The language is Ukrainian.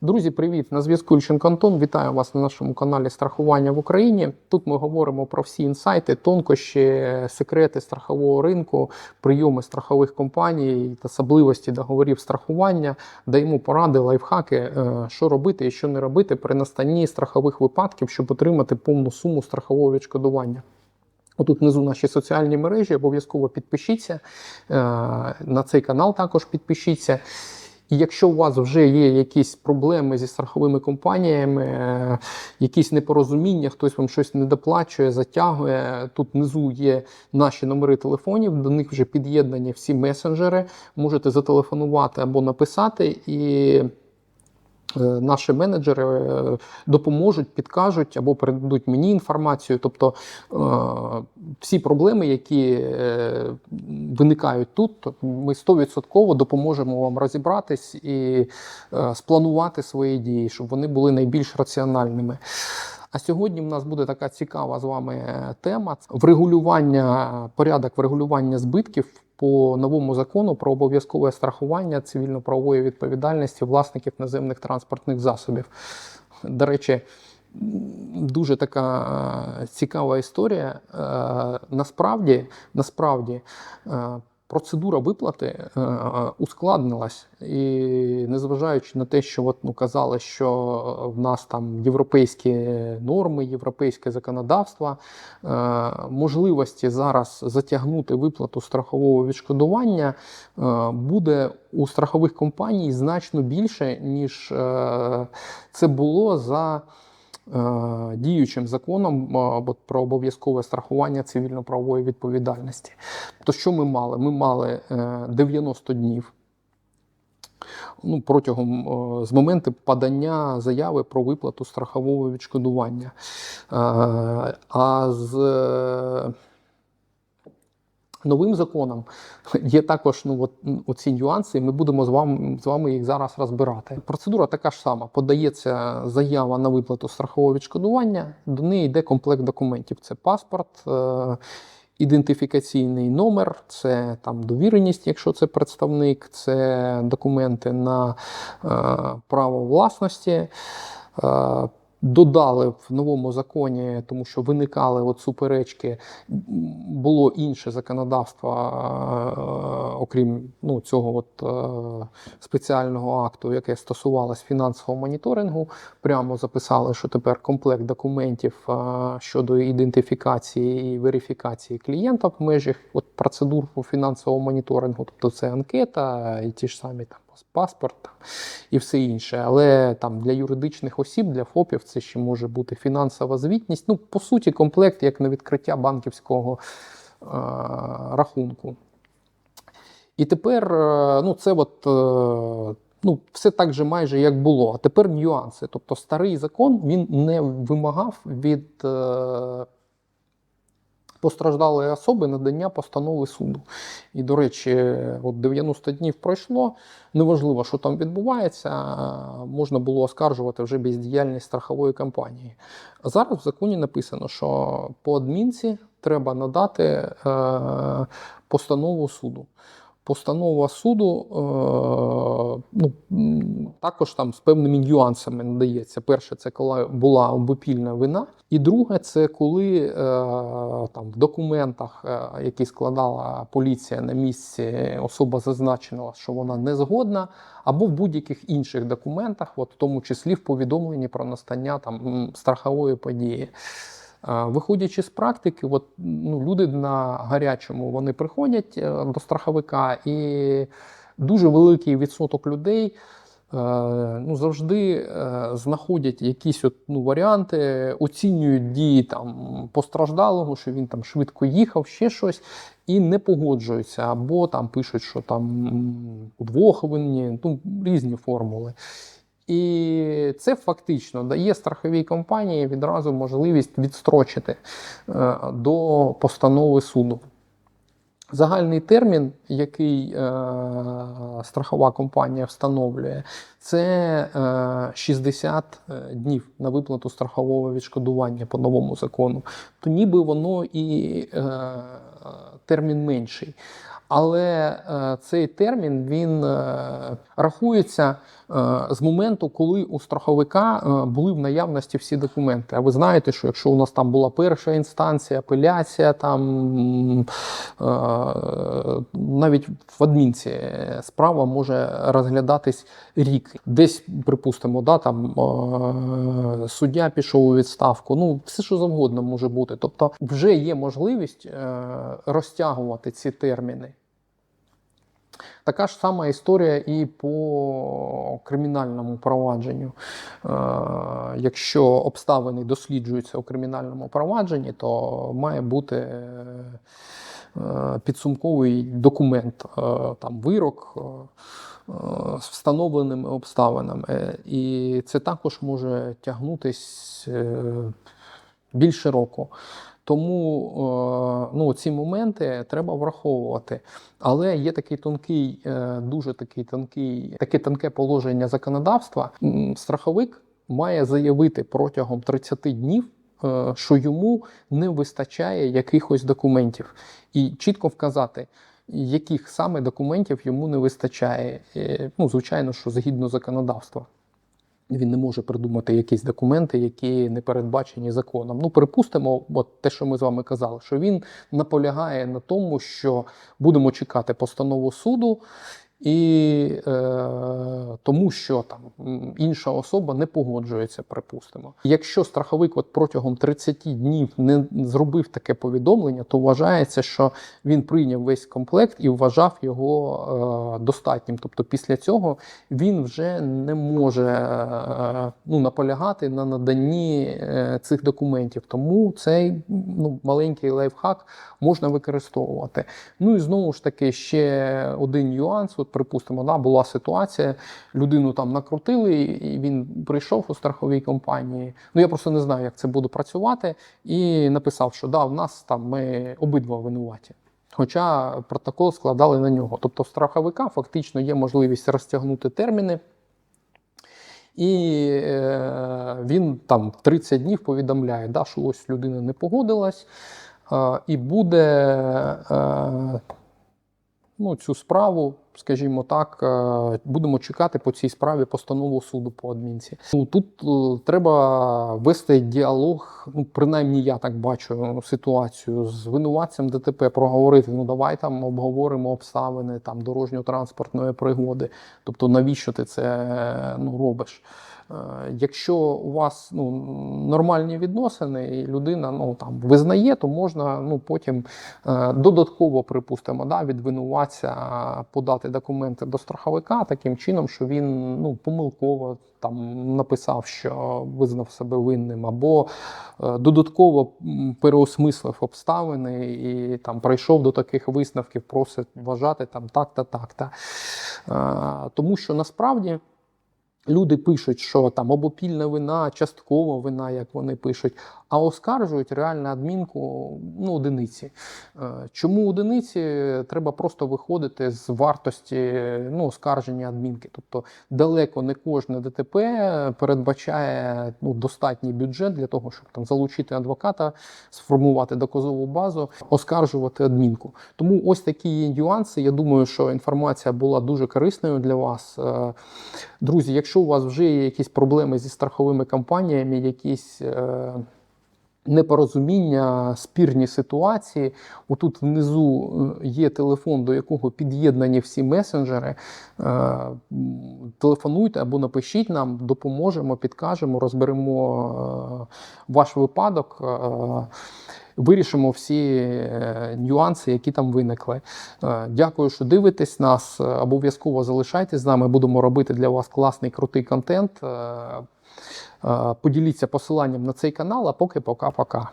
Друзі, привіт! На зв'язку Ільченко Антон. Вітаю вас на нашому каналі Страхування в Україні. Тут ми говоримо про всі інсайти, тонкощі, секрети страхового ринку, прийоми страхових компаній та особливості договорів страхування. Даємо поради, лайфхаки, е, що робити і що не робити при настанні страхових випадків, щоб отримати повну суму страхового відшкодування. Отут внизу наші соціальні мережі, обов'язково підпишіться. Е, На цей канал також підпишіться. І якщо у вас вже є якісь проблеми зі страховими компаніями, е, якісь непорозуміння, хтось вам щось не доплачує, затягує. Тут внизу є наші номери телефонів, до них вже під'єднані всі месенджери. Можете зателефонувати або написати, і наші менеджери е, допоможуть, підкажуть або передадуть мені інформацію. Тобто е, всі проблеми, які е, виникають тут, ми 100% допоможемо вам розібратись і е, спланувати свої дії, щоб вони були найбільш раціональними. А сьогодні в нас буде така цікава з вами тема врегулювання, порядок врегулювання збитків по новому закону про обов'язкове страхування цивільно-правової відповідальності власників наземних транспортних засобів. До речі, дуже така е, цікава історія. Е, Насправді, насправді. Е, Процедура виплати е, ускладнилась, і незважаючи на те, що от, ну, казали, що в нас там європейські норми, європейське законодавство, е, можливості зараз затягнути виплату страхового відшкодування е, буде у страхових компаній значно більше, ніж е, це було за. Е, Діючим законом е, про обов'язкове страхування цивільно-правової відповідальності. То що ми мали? Ми мали е, 90 днів ну, протягом е, з моменту подання заяви про виплату страхового відшкодування. Е, А з е, новим законом є також ну, от, оці нюанси, ми будемо з вами, з вами їх зараз розбирати. Процедура така ж сама: подається заява на виплату страхового відшкодування, до неї йде комплект документів: це паспорт. е, Ідентифікаційний номер, це там довіреність, якщо це представник, це документи на е, право власності. Е, Додали в новому законі, тому що виникали от суперечки, було інше законодавство, е, окрім ну, цього от, е, спеціального акту, яке стосувалось фінансового моніторингу. Прямо записали, що тепер комплект документів е, щодо ідентифікації і верифікації клієнта в межах от, процедур по фінансовому моніторингу, тобто це анкета і ті ж самі там паспорт і все інше. Але там для юридичних осіб, для ФОПів, це ще може бути фінансова звітність. Ну, по суті, комплект як на відкриття банківського е, рахунку. І тепер е, ну, це от, е, ну, все так же майже як було. А тепер нюанси. Тобто старий закон він не вимагав від е, постраждалої особи надання постанови суду. І, до речі, от 90 днів пройшло. Неважливо, що там відбувається, можна було оскаржувати вже бездіяльність страхової компанії. Зараз в законі написано, що по адмінці треба надати е, постанову суду. Постанова суду е, ну, також там з певними нюансами надається. Перше, це коли була обопільна вина, і друге, це коли е, там в документах, е, які складала поліція на місці, особа зазначила, що вона не згодна, або в будь-яких інших документах, от, в тому числі в повідомленні про настання там страхової події. Виходячи з практики, от, ну, люди на гарячому вони приходять е, до страховика, і дуже великий відсоток людей е, ну, завжди е, знаходять якісь от, ну, варіанти, оцінюють дії там, постраждалого, що він там швидко їхав, ще щось, і не погоджуються, або там пишуть, що там удвох винні, ну, різні формули. І це фактично дає страховій компанії відразу можливість відстрочити е, до постанови суду. Загальний термін, який е, страхова компанія встановлює, це е, 60 днів на виплату страхового відшкодування по новому закону. То ніби воно і е, термін менший. Але е, цей термін він е, рахується е, з моменту, коли у страховика були в наявності всі документи. А ви знаєте, що якщо у нас там була перша інстанція, апеляція, там навіть в адмінці справа може розглядатись рік. Десь, припустимо, да, там суддя пішов у відставку. Ну, все що завгодно може бути. Тобто, вже є можливість розтягувати ці терміни. Така ж сама історія і по кримінальному провадженню. Е, Якщо обставини досліджуються у кримінальному провадженні, то має бути е, підсумковий документ, е, там вирок. е, З встановленими обставинами, і це також може тягнутись більше року. Тому е, ну, ці моменти треба враховувати. Але є такий тонкий, е, дуже такий тонкий, таке тонке положення законодавства. Страховик має заявити протягом 30 днів, е, що йому не вистачає якихось документів, і чітко вказати. Яких саме документів йому не вистачає? Ну, звичайно, що згідно законодавства. Він не може придумати якісь документи, які не передбачені законом. Ну, припустимо, от те, що ми з вами казали, що він наполягає на тому, що будемо чекати постанову суду, і е, тому, що там інша особа не погоджується, припустимо. Якщо страховик от протягом 30 днів не зробив таке повідомлення, то вважається, що він прийняв весь комплект і вважав його е, достатнім. Тобто, після цього він вже не може е, ну, наполягати на наданні е, цих документів. Тому цей ну, маленький лайфхак можна використовувати. Ну і знову ж таки, ще один нюанс. От, припустимо, да, була ситуація, людину там накрутили, і він прийшов у страховій компанії. Ну я просто не знаю, як це буде працювати, і написав, що да, в нас там ми обидва винуваті. Хоча протокол складали на нього. Тобто, в страховика фактично є можливість розтягнути терміни. І е, він там 30 днів повідомляє, да, що ось людина не погодилась, е, і буде е, ну, цю справу, скажімо так, е, будемо чекати по цій справі постанову суду по адмінці. Ну, тут е, треба вести діалог, ну, принаймні я так бачу ситуацію з винуватцем ДТП, проговорити, ну давай там обговоримо обставини там, дорожньо-транспортної пригоди. Тобто, навіщо ти це ну, робиш? Е, Якщо у вас ну, нормальні відносини, і людина ну, там, визнає, то можна ну, потім додатково, припустимо, да, від подати документи до страховика таким чином, що він ну, помилково там, написав, що визнав себе винним, або е, додатково переосмислив обставини і там, прийшов до таких висновків, просить вважати там, так та так. Та. Е, Тому що насправді. Люди пишуть, що там обопільна вина, часткова вина, як вони пишуть, а оскаржують реально адмінку ну, одиниці. Е, Чому одиниці? Треба просто виходити з вартості ну, оскарження адмінки. Тобто далеко не кожне ДТП передбачає ну, достатній бюджет для того, щоб там залучити адвоката, сформувати доказову базу, оскаржувати адмінку. Тому ось такі є нюанси. Я думаю, що інформація була дуже корисною для вас. Е, Друзі, якщо у вас вже є якісь проблеми зі страховими компаніями, якісь е, непорозуміння, спірні ситуації, отут внизу е, є телефон, до якого під'єднані всі месенджери. Е, телефонуйте або напишіть нам, допоможемо, підкажемо, розберемо е, ваш випадок. Вирішимо всі нюанси, які там виникли. Дякую, що дивитесь нас. Обов'язково залишайтесь з нами. Будемо робити для вас класний крутий контент. Е, Поділіться посиланням на цей канал. А поки пока-пока.